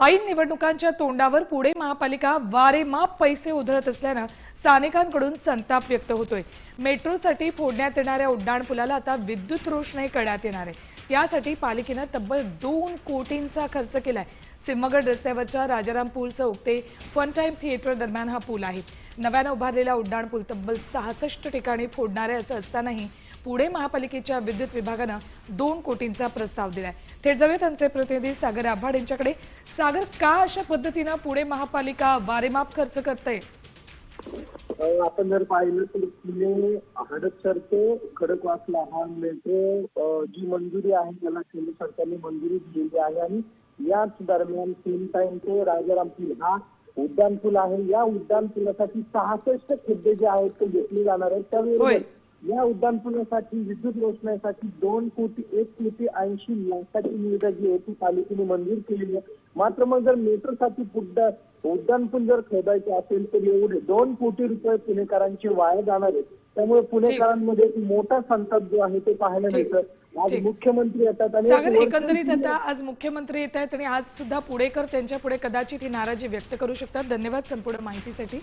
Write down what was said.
ऐन निवडणुकांच्या तोंडावर पुणे महापालिका वारेमाप पैसे उधळत असल्यानं स्थानिकांकडून संताप व्यक्त होतोय. मेट्रोसाठी फोडण्यात येणाऱ्या उड्डाणपुलाला आता विद्युत रोषणाई करण्यात येणार आहे. त्यासाठी पालिकेनं तब्बल दोन कोटींचा खर्च केलाय. सिंहगड रस्त्यावरच्या राजाराम पूल चौक ते फन टाईम थिएटर दरम्यान हा पूल आहे. नव्यानं उभारलेला उड्डाणपूल तब्बल सहासष्ट ठिकाणी फोडणार आहे असं असतानाही पुणे महापालिकेच्या विद्युत विभागानं दोन कोटींचा प्रस्ताव दिलाय. थेट जाऊया त्यांचे प्रतिनिधी सागर आव्हाड यांच्याकडे. सागर का अशा पद्धतीनं पुणे महापालिका वारेमाप खर्च करते आपण जर पाहिलं तर पुणे हडपसर ते खडकवासला हा मेट्रो जी मंजुरी आहे त्याला केंद्र सरकारने मंजुरी दिलेली आहे आणि याच दरम्यान तीन टाइम ते राजाराम पूल हा उड्डाण पूल आहे. या उड्डाण पुलासाठी सहासष्ट खड्डे जे आहेत ते घेतले जाणार आहेत. त्यावेळी या उड्डाण पुलासाठी विद्युत रोषणाईसाठी दोन कोटी एक कोटी ऐंशी लाखाची निविदा जी आहे ती पालिकेने मंजूर केलेली आहे. मात्र मग जर मेट्रोसाठी उड्डाण उड्डाण पूल जर खोदायचे असेल तर एवढे दोन कोटी रुपये पुणेकरांचे वाया जाणार आहेत. त्यामुळे पुणेकरांमध्ये एक मोठा संताप जो आहे ते पाहायला. मिळतं आज. मुख्यमंत्री येतात आणि एकंदरीत आता आज मुख्यमंत्री येत आहेत आणि आज सुद्धा पुणेकर त्यांच्या पुढे कदाचित ही नाराजी व्यक्त करू शकतात. धन्यवाद संपूर्ण माहितीसाठी.